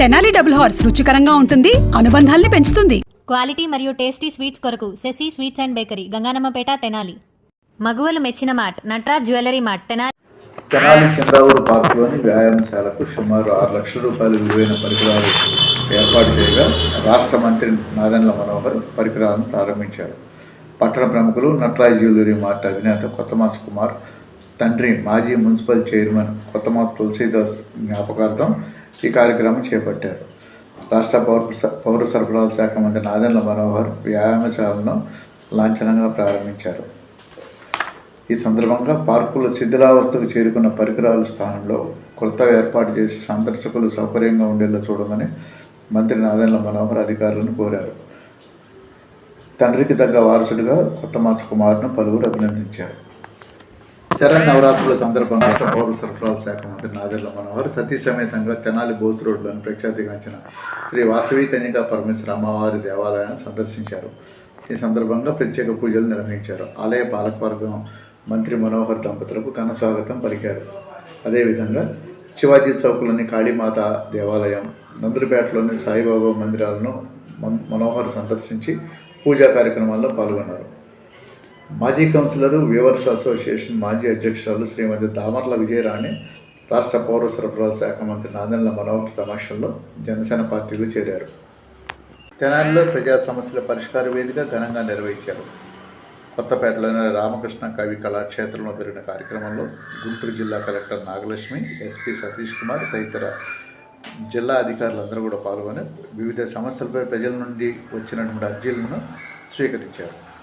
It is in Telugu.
తెనాలి డబుల్ హార్స్ రుచికరంగా ఉంటుంది అనుబంధాల్ని పెంచుతుంది. క్వాలిటీ మరియు టేస్టీ స్వీట్స్ కొరకు Sashi sweets and bakery Ganganammapeta Tenali. మగువలు మెచ్చిన mart Natraj jewellery mart Tenali. Tenali Chandravuru పార్కులోని వ్యాయామశాలకు సుమారు ఆరు లక్షల రూపాయలు విలువైన పరికరాలు ఏర్పాటు చేయగా రాష్ట్ర మంత్రి నాదెండ్ల మనోహర్ పరికరాలను ప్రారంభించారు. పట్టణ ప్రముఖులు నటరాజ్ జ్యువెలరీ మార్ట్ అధినేత కొత్తమాస్ కుమార్ తండ్రి మాజీ మున్సిపల్ చైర్మన్ కొత్తమాస్ తులసీదాస్ జ్ఞాపకార్థం ఈ కార్యక్రమం చేపట్టారు. రాష్ట్ర పౌర స- పౌర సరఫరాల శాఖ మంత్రి నాదెండ్ల మనోహర్ వ్యాయామశాలను లాంఛనంగా ప్రారంభించారు. ఈ సందర్భంగా పార్కుల శిథిలావస్థకు చేరుకున్న పరికరాల స్థానంలో కొత్తగా ఏర్పాటు చేసి సందర్శకులు సౌకర్యంగా ఉండేలా చూడమని మంత్రి నాదెండ్ల మనోహర్ అధికారులను కోరారు. తండ్రికి తగ్గ వారసుడిగా కొత్త మాస కుమార్ను పలువురు అభినందించారు. శరణ్ నవరాత్రుల సందర్భంగా పౌర సరఫరాల శాఖ మంత్రి నాదెళ్ళ మనోహర్ సతీ సమేతంగా తెనాలి బోస్ రోడ్లోని ప్రఖ్యాతిగాంచిన శ్రీ వాసవి కన్యకా పరమేశ్వర అమ్మవారి దేవాలయాన్ని సందర్శించారు. ఈ సందర్భంగా ప్రత్యేక పూజలు నిర్వహించారు. ఆలయ పాలకవర్గం మంత్రి మనోహర్ దంపతులకు ఘన స్వాగతం పలికారు. అదేవిధంగా శివాజీ చౌక్లోని కాళీమాత దేవాలయం నందులపేటలోని సాయిబాబా మందిరాలను మన్- మనోహర్ సందర్శించి పూజా కార్యక్రమాల్లో పాల్గొన్నారు. మాజీ కౌన్సిలరు వ్యూవర్స్ అసోసియేషన్ మాజీ అధ్యక్షురాలు శ్రీమతి దామర్ల విజయరాణి రాష్ట్ర పౌర సరఫరాల శాఖ మంత్రి నాదెండ్ల మనోహర్ సమక్షంలో జనసేన పార్టీలో చేరారు. తెనాలిలో ప్రజా సమస్యల పరిష్కార వేదిక ఘనంగా నిర్వహించారు. కొత్తపేటలోని రామకృష్ణ కవి కళాక్షేత్రంలో జరిగిన కార్యక్రమంలో గుంటూరు జిల్లా కలెక్టర్ నాగలక్ష్మి ఎస్పీ సతీష్ కుమార్ తదితర జిల్లా అధికారులందరూ కూడా పాల్గొని వివిధ సమస్యలపై ప్రజల నుండి వచ్చినటువంటి అర్జీలను స్వీకరించారు.